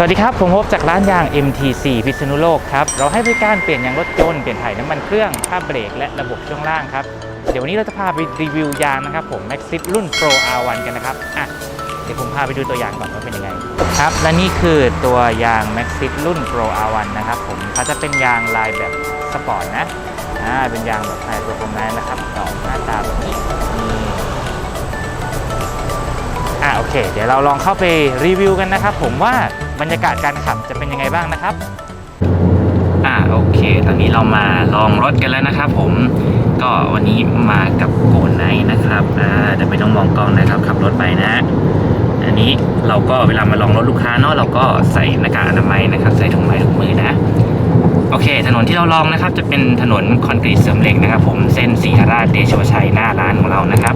สวัสดีครับ ผมพบจากร้านยาง MTC พิษณุโลกครับ เราให้บริการเปลี่ยนยางรถยนต์เปลี่ยนถ่ายน้ำมันเครื่องผ้าเบรกและระบบช่วงล่างครับ เดี๋ยววันนี้เราจะพาไปรีวิวยางนะครับผม Maxxis รุ่น Pro R1 กันนะครับอะเดี๋ยวผมพาไปดูตัวอย่างก่อนว่าเป็นยังไง ครับ และนี่คือตัวยาง Maxxis รุ่น Pro R1 นะครับผมเขาจะเป็นยางลายแบบสปอร์ตนะอ่าเป็นยางแบบไฮเปอร์ฟอร์แมนนะครับดอกหน้าตาแบบนี้อะโอเค เดี๋ยวเราลองเข้าไปรีวิวกันนะครับผมว่า บรรยากาศการขับจะเป็นยังไงบ้างนะครับ อะโอเค ตอนนี้เรามาลองรถกันแล้วนะครับ ผมก็วันนี้มากับโกนไนนะครับอ่าเดี๋ยวไม่ต้องมองกล้องนะครับขับรถไปนะ อันนี้เราก็เวลามาลองรถลูกค้าเนาะเราก็ใส่หน้ากากอนามัยนะครับ ใส่ถุงไม้ถุงมือนะโอเค ถนนที่เราลองนะครับ จะเป็นถนนคอนกรีตเสริมเหล็กนะครับ ผมเส้นสีหราชเดโชชัยหน้าร้านของเรานะครับ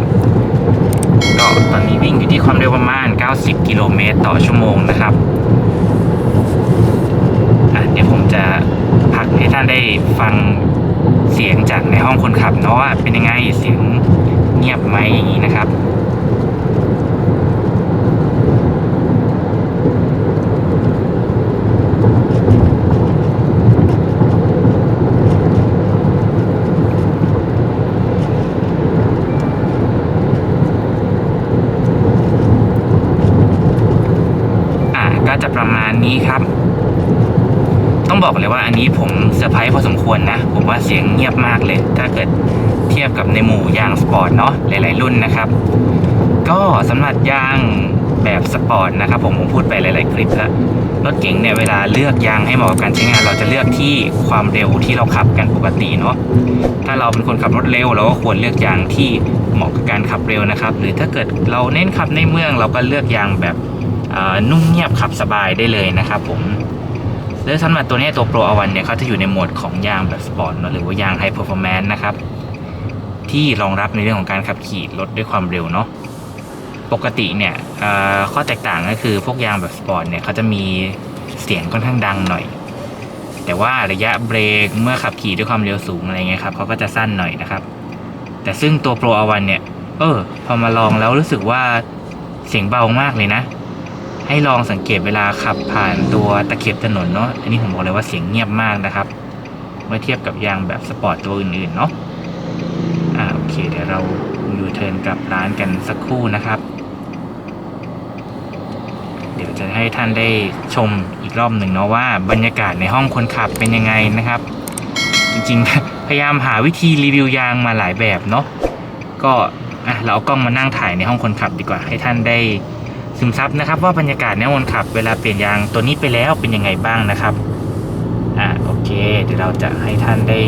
ก็ตอนนี้วิ่งอยู่ที่ความเร็วประมาณ 90 กิโลเมตรต่อชั่วโมงนะครับอะเดี๋ยวผมจะพักให้ท่าน ได้ฟังเสียงจากในห้องคนขับเนาะว่าเป็นยังไงเสียงเงียบไหมอย่างนี้นะครับอ่าก็จะประมาณนี้ครับ ต้องบอกเลยว่าอันนี้ผมเซอร์ไพรส์พอสมควรนะ ผมว่าเสียงเงียบมากเลย ถ้าเกิดเทียบกับในหมู่ยางสปอร์ตเนาะหลาย ๆ รุ่นนะครับ ก็สำหรับยางแบบสปอร์ตนะครับผมผมพูดไปหลาย ๆ คลิปแล้วรถเก๋งเนี่ยเวลาเลือกยางให้เหมาะกับการใช้งาน เราจะเลือกที่ความเร็วที่เราขับกันปกติเนาะถ้าเราเป็นคนขับรถเร็วเราก็ควรเลือกยางที่เหมาะกับการขับเร็วนะครับ หรือถ้าเกิดเราเน้นขับในเมืองเราก็เลือกยางแบบนุ่มเงียบขับสบายได้เลยนะครับผม และสำหรับตัวนี้ตัว Pro R1 เนี่ยเขาจะอยู่ในโหมดของยางแบบสปอร์ตหรือว่ายาง High Performance นะครับ ที่รองรับในเรื่องของการขับขี่รถด้วยความเร็วเนาะปกติเนี่ยข้อแตกต่างก็คือพวกยางแบบสปอร์ตเนี่ยเขาจะมีเสียงค่อนข้างดังหน่อย แต่ว่าระยะเบรกเมื่อขับขี่ด้วยความเร็วสูงอะไรเงี้ยครับเขาก็จะสั้นหน่อยนะครับ แต่ซึ่งตัว Pro R1 เนี่ย เออ พอมาลองแล้วรู้สึกว่าเสียงเบามากเลยนะ ให้ลองสังเกตเวลาขับผ่านตัวตะเข็บถนนเนาะอันนี้ผมบอกเลยว่าเสียงเงียบมากนะครับ เมื่อเทียบกับยางแบบสปอร์ตตัวอื่นๆเนาะอ่าโอเค เดี๋ยวเรายูเทิร์นกลับร้านกันสักครู่นะครับ เดี๋ยวจะให้ท่านได้ชมอีกรอบหนึ่งเนาะว่าบรรยากาศในห้องคนขับเป็นยังไงนะครับ จริงๆ พยายามหาวิธีรีวิวยางมาหลายแบบเนาะก็อะเราเอากล้องมานั่งถ่ายในห้องคนขับดีกว่าให้ท่านได้ ซึมซับนะครับ ว่าบรรยากาศในห้องคนขับ เวลาเปลี่ยนยางตัวนี้ไปแล้วเป็นยังไงบ้างนะครับอะโอเค เดี๋ยวเราจะให้ท่านได้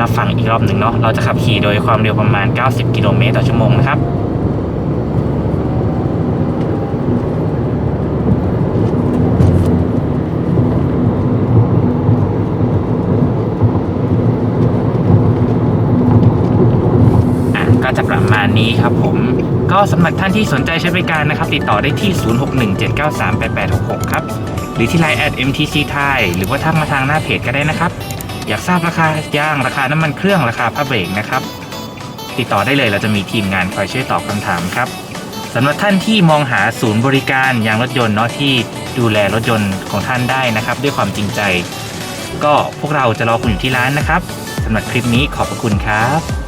รับฟังอีกรอบหนึ่งเนาะเราจะขับขี่โดยความเร็วประมาณ 90 กิโลเมตรต่อชั่วโมงนะครับ อะก็จะประมาณ นี้ครับผมก็สำหรับท่านที่สนใจใช้บริการนะครับ ติดต่อได้ที่ 0617938866 ครับ หรือที่ไลน์แอด MTC Thai หรือว่าทักมาทางหน้าเพจก็ได้นะครับ อยากทราบราคายางราคาน้ำมันเครื่องราคาผ้าเบรกนะครับ ติดต่อได้เลยเราจะมีทีมงานคอยช่วยตอบคำถามครับสำหรับท่านที่มองหาศูนย์บริการยางรถยนต์เนาะที่ดูแลรถยนต์ของท่านได้นะครับ ด้วยความจริงใจ ก็พวกเราจะรอคุณอยู่ที่ร้านนะครับสำหรับคลิปนี้ขอบพระคุณครับ